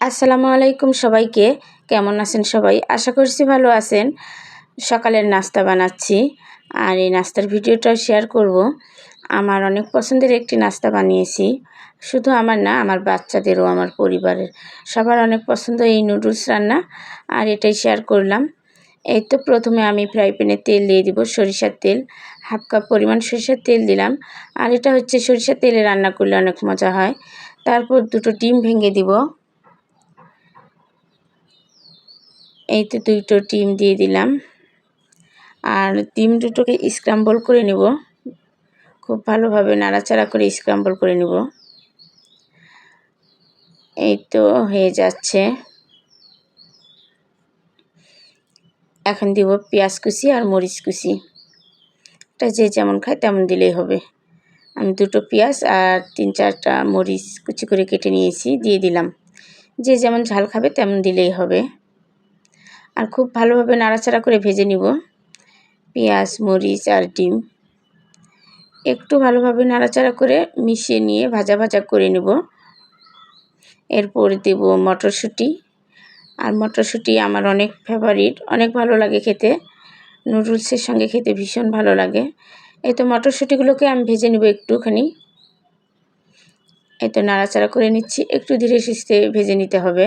আসসালামু আলাইকুম সবাইকে। কেমন আছেন সবাই? আশা করছি ভালো আছেন। সকালের নাস্তা বানাচ্ছি আর এই নাস্তার ভিডিওটা শেয়ার করব। আমার অনেক পছন্দের একটি নাস্তা বানিয়েছি। শুধু আমার না, আমার বাচ্চাদেরও, আমার পরিবারের সবার অনেক পছন্দ এই নুডলস রান্না আর এটাই শেয়ার করলাম। এই তো প্রথমে আমি ফ্রাই প্যানে তেল দিয়ে দিব সরিষার তেল। হাফ কাপ পরিমাণ সরিষার তেল দিলাম। আর এটা হচ্ছে সরিষার তেলে রান্না করলে অনেক মজা হয়। তারপর দুটো ডিম ভেঙে দিব। এই তো দুটো ডিম দিয়ে দিলাম। আর ডিম দুটোকে স্ক্রাম্বল করে নেব। খুব ভালোভাবে নাড়াচাড়া করে স্ক্রাম্বল করে নেব। এই তো হয়ে যাচ্ছে। এখন দিব পেঁয়াজ কুচি আর মরিচ কুচি। এটা যে যেমন খায় তেমন দিলেই হবে। আমি দুটো পেঁয়াজ আর তিন চারটা মরিচ কুচি করে কেটে নিয়েছি, দিয়ে দিলাম। যে যেমন ঝাল খাবে তেমন দিলেই হবে। আর খুব ভালোভাবে নাড়াচাড়া করে ভেজে নিব। পেঁয়াজ, মরিচ আর ডিম। একটু ভালোভাবে নাড়াচাড়া করে মিশিয়ে নিয়ে ভাজা ভাজা করে নেব। এরপর দেব মটরশুঁটি। আর মটরশুঁটি আমার অনেক ফেভারিট অনেক ভালো লাগে খেতে। নুডলসের সঙ্গে খেতে ভীষণ ভালো লাগে। এই তো মটরশুঁটিগুলোকে আমি ভেজে নেব একটুখানি। এই তো নাড়াচাড়া করে নিচ্ছি। একটু ধীরে সুস্থে ভেজে নিতে হবে।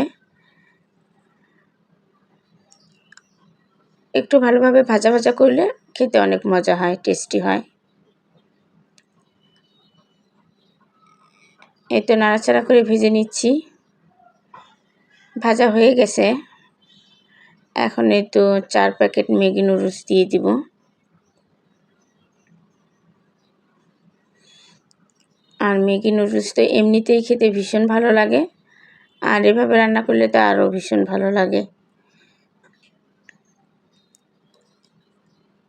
একটু ভালোভাবে ভাজা ভাজা করলে খেতে অনেক মজা হয় টেস্টি হয়। এই তো নাড়াচাড়া করে ভেজে নিচ্ছি। ভাজা হয়ে গেছে। এখন এই তো চার প্যাকেট ম্যাগি নুডলস দিয়ে দিব। আর ম্যাগি নুডলস তো এমনিতেই খেতে ভীষণ ভালো লাগে। আর এভাবে রান্না করলে তো আরও ভীষণ ভালো লাগে।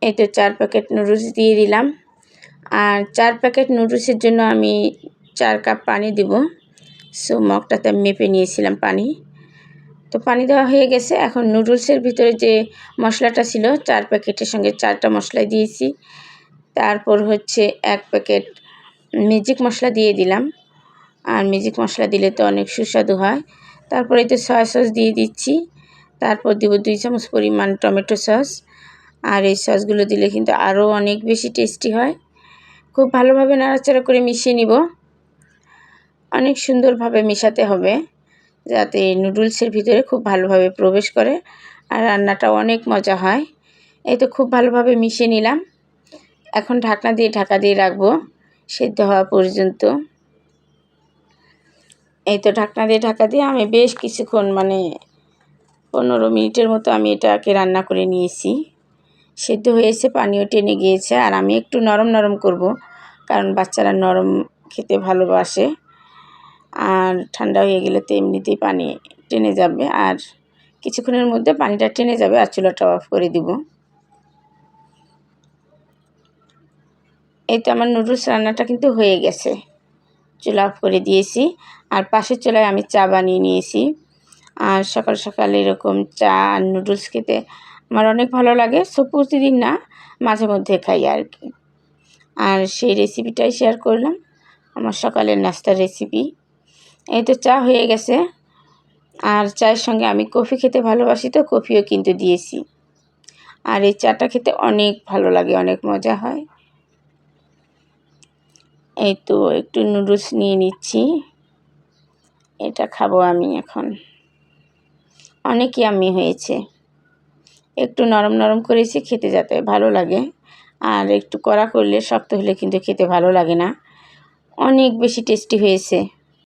এই তো চার প্যাকেট নুডলস দিয়ে দিলাম। আর চার প্যাকেট নুডলসের জন্য আমি চার কাপ পানি দিব। সো মগটাতে মেপে নিয়েছিলাম পানি। তো পানি দেওয়া হয়ে গেছে। এখন নুডলসের ভিতরে যে মশলাটা ছিল, চার প্যাকেটের সঙ্গে চারটা মশলা দিয়েছি। তারপর হচ্ছে এক প্যাকেট ম্যাজিক মশলা দিয়ে দিলাম। আর ম্যাজিক মশলা দিলে তো অনেক সুস্বাদু হয়। তারপরে তো সয়া সস দিয়ে দিচ্ছি। তারপর দিব দুই চামচ পরিমাণ টমেটো সস আর এই সসগুলো দিলে কিন্তু আরও অনেক বেশি টেস্টি হয়। খুব ভালোভাবে নাড়াচাড়া করে মিশিয়ে নিব। অনেক সুন্দরভাবে মেশাতে হবে যাতে নুডলসের ভিতরে খুব ভালোভাবে প্রবেশ করে আর রান্নাটা অনেক মজা হয়। এই তো খুব ভালোভাবে মিশিয়ে নিলাম। এখন ঢাকনা দিয়ে ঢাকা দিয়ে রাখব সেদ্ধ হওয়া পর্যন্ত। এই তো ঢাকনা দিয়ে ঢাকা দিয়ে আমি বেশ কিছুক্ষণ মানে পনেরো মিনিটের মতো আমি এটাকে রান্না করে নিয়েছি। সেদ্ধ হয়েছে পানিও টেনে গিয়েছে আর আমি একটু নরম নরম করব, কারণ বাচ্চারা নরম খেতে ভালোবাসে। আর ঠান্ডা হয়ে গেলে তো এমনিতেই পানি টেনে যাবে আর কিছুক্ষণের মধ্যে পানিটা টেনে যাবে আর চুলাটা অফ করে দিব। এই তো আমার নুডলস রান্নাটা কিন্তু হয়ে গেছে। চুলা অফ করে দিয়েছি আর পাশের চুলায় আমি চা বানিয়ে নিয়েছি। আর সকাল সকাল এরকম চা আর নুডলস খেতে আমার অনেক ভালো লাগে। সো প্রতিদিন না, মাঝে মধ্যে খাই আর কি। আর সেই রেসিপিটাই শেয়ার করলাম। আমার সকালের নাস্তার রেসিপি এই তো চা হয়ে গেছে। আর চায়ের সঙ্গে আমি কফি খেতে ভালোবাসি তো, কফিও কিন্তু দিয়েছি। আর এই চাটা খেতে অনেক ভালো লাগে, অনেক মজা হয়। এই তো একটু নুডলস নিয়ে নিচ্ছি। এটা খাব আমি এখন। অনেকই আমি হয়েছে। একটু নরম নরম করেছি খেতে যাতে ভালো লাগে। আর একটু কড়া করলে শক্ত হলে কিন্তু খেতে ভালো লাগে না। অনেক বেশি টেস্টি হয়েছে।